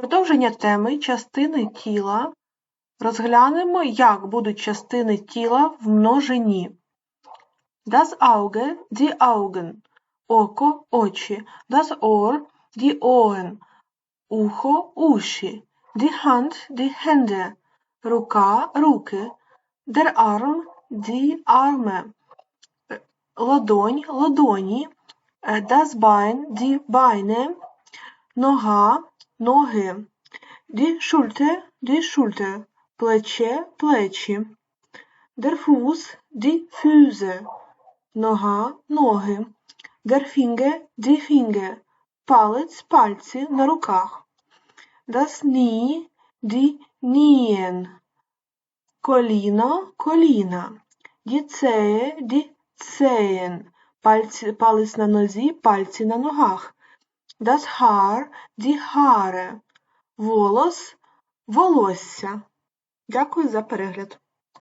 Продовження теми частини тіла. Розглянемо, як будуть частини тіла в множині. Das Auge, die Augen. Око, очі. Das Ohr, die Ohren. Ухо, уші. Die Hand, die Hände. Рука, руки. Der Arm, die Arme. Ладонь, ладоні. Das Bein, die Beine. Нога, ноги. Die Schulter, die Schulter. Плече, плечі. Der Fuß, die Füße. Нога, ноги. Der Finger, die Finger. Палець, пальці на руках. Das Knie, die Knien. Коліно, коліна. Die Zehe, die Zehen. Палець на нозі, пальці на ногах. Das Haar, die Haare. Волос, волосся. Дякую за перегляд.